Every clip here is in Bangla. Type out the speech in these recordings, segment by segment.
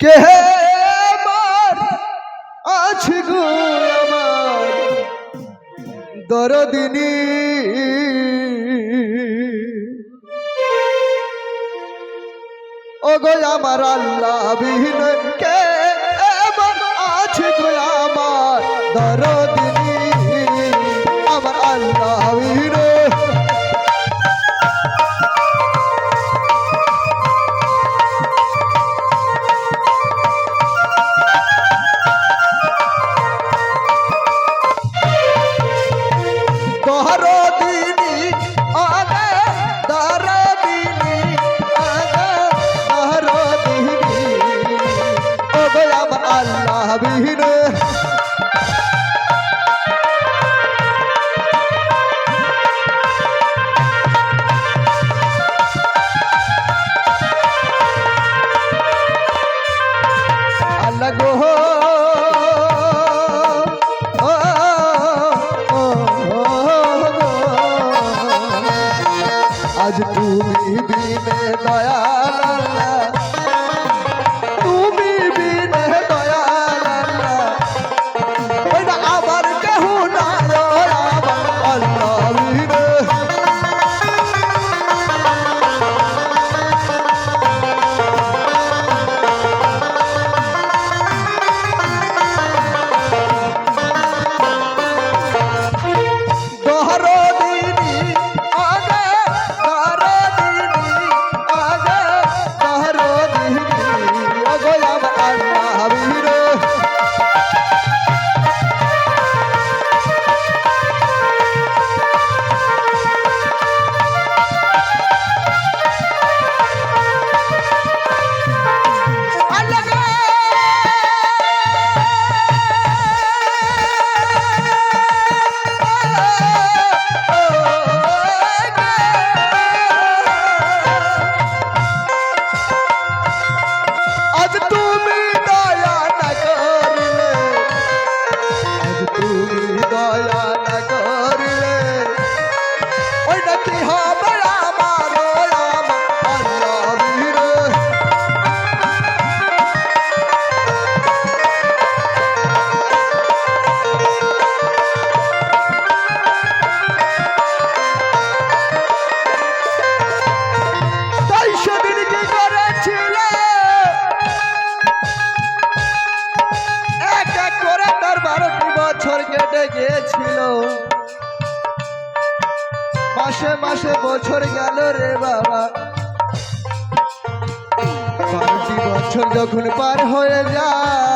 কে আছে গো আমার দরদিনী? ওগো আমার আল্লাহ বিহীন কে আছে গো আমার দর বিনে দয়া দশ বছর গেল রে বাবা। পাঁচ বছর যখন পার হয়ে যায়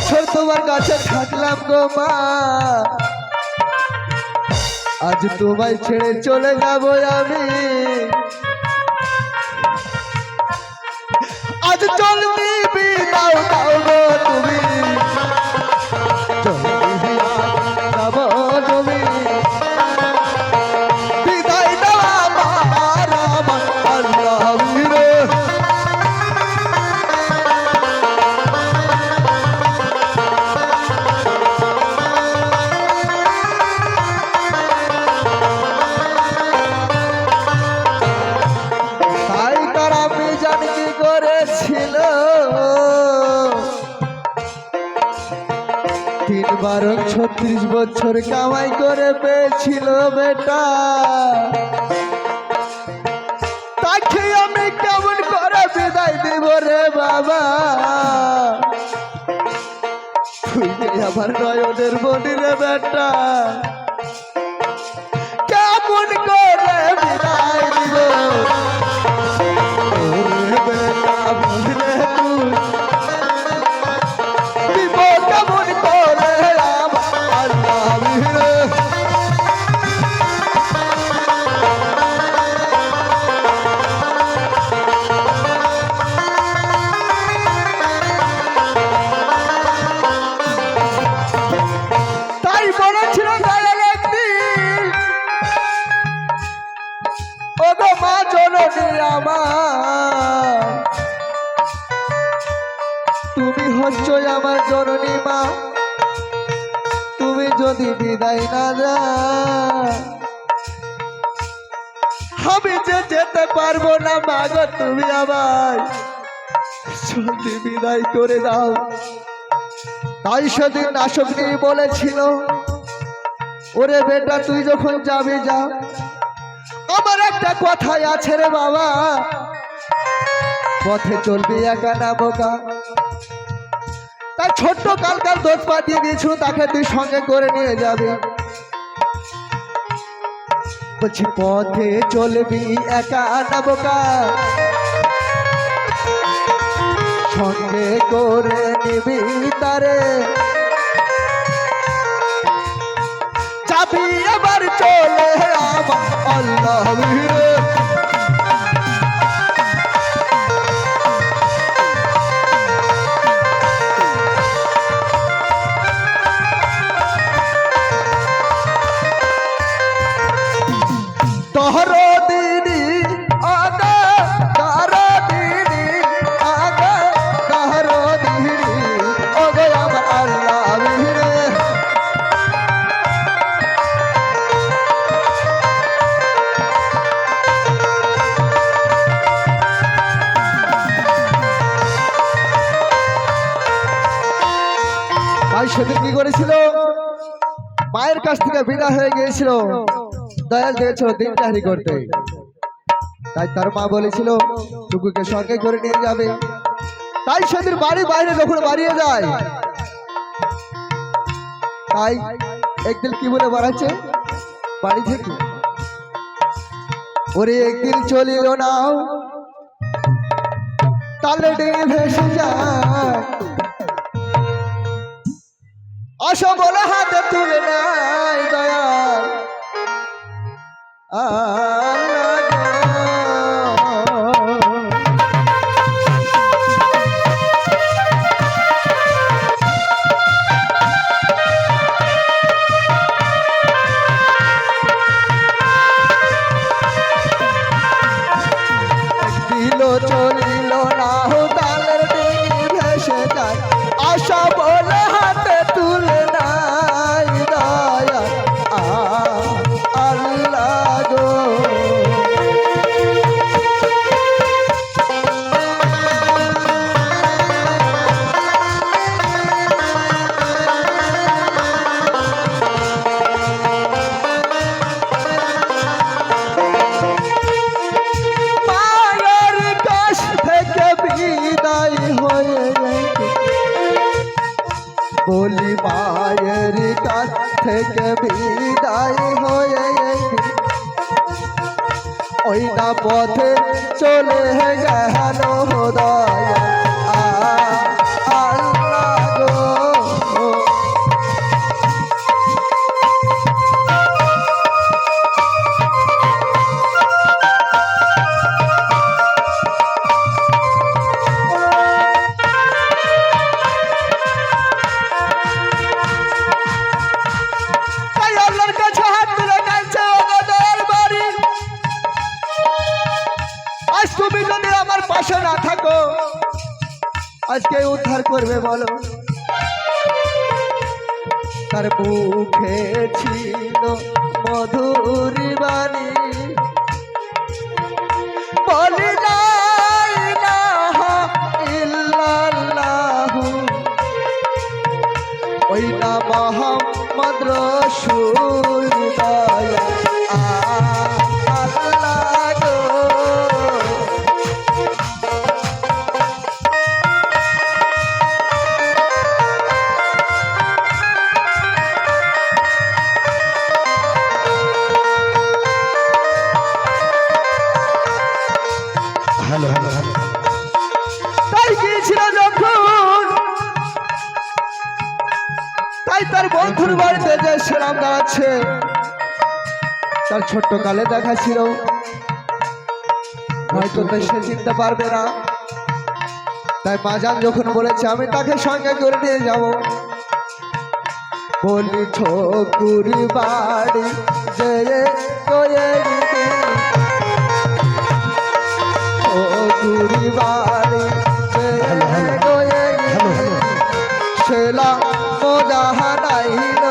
বছর তোমার কাছে থাকলাম গো মা। আজ তোমায় ছেড়ে চলে যাব আমি। আজ চলব ছত্রিশ বছর কামাই করে পেয়েছিল বেটা। তাকে আমি কেমন করে বিদায় দিব রে বাবা? আমার নয়নের মনি রে বেটা। হচ্ছ আমার জননী মা। তুমি যদি বিদায় না দাও, আমি যে যেতে পারব না মা তুমি আবার জলদি বিদায় করে দাও। তাই সেদিন আশগ্নি বলেছিল, ওরে বেটা, তুই যখন যাবি যা। আমার একটা কথাই আছে রে বাবা। পথে চলবি একা না বোকা। তার ছোট্ট কালকার দোষ পাঠিয়ে দিয়েছ তাকে তুই সঙ্গে করে নিয়ে যাবি। বলছি, পথে চলবি, একা না বোকা সঙ্গে করে নিবি তারে। চাবি এবার চলে আমার আল্লাহ করেছিল মায়ের কাছ থেকে বিদায় হয়ে গিয়েছিল। দয়াল দিয়েছিল দিন চাকরি করতে। তাই তার মা বলেছিল, টুকুকে সঙ্গে করে নিয়ে যাবে। তাই সেদিন বাড়ি বাইরে যখন বাড়িয়ে যায়, তাই একদিন কি বলে বাড়াচ্ছে? বাড়ি থেকে। ওরে একদিন চলিল নাও তালে ডেঙে ভেসে যায় আসো বলে হাতে তুলে নাই দয়াল। আল্লাহ বিদায় হয়ে ওইটা পথে চলে গেল দয়া তার মুখে ছিল মধুর বাণী। বলি ওই না মোহাম্মদ সুর ছোট্ট কালে দেখা ছিল। হয়তো তো সে চিনতে পারবে না। তাই মাজান যখন বলেছে আমি তাকে সঙ্গে করে নিয়ে যাব। বলি ছোকুরি বাড়ি যে ছোকুরি বাড়ি সেলা মোদাহানাইল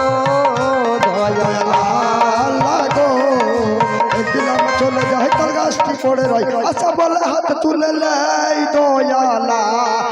হাত দয়ালা।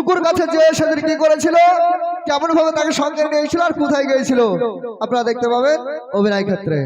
শুকুর কাছে যে সেদিন কি করেছিল? কেমন ভাবে তাকে সঙ্গে নিয়েছিল আর কোথায় গিয়েছিল? আপনারা দেখতে পাবেন অভিনয় ক্ষেত্রে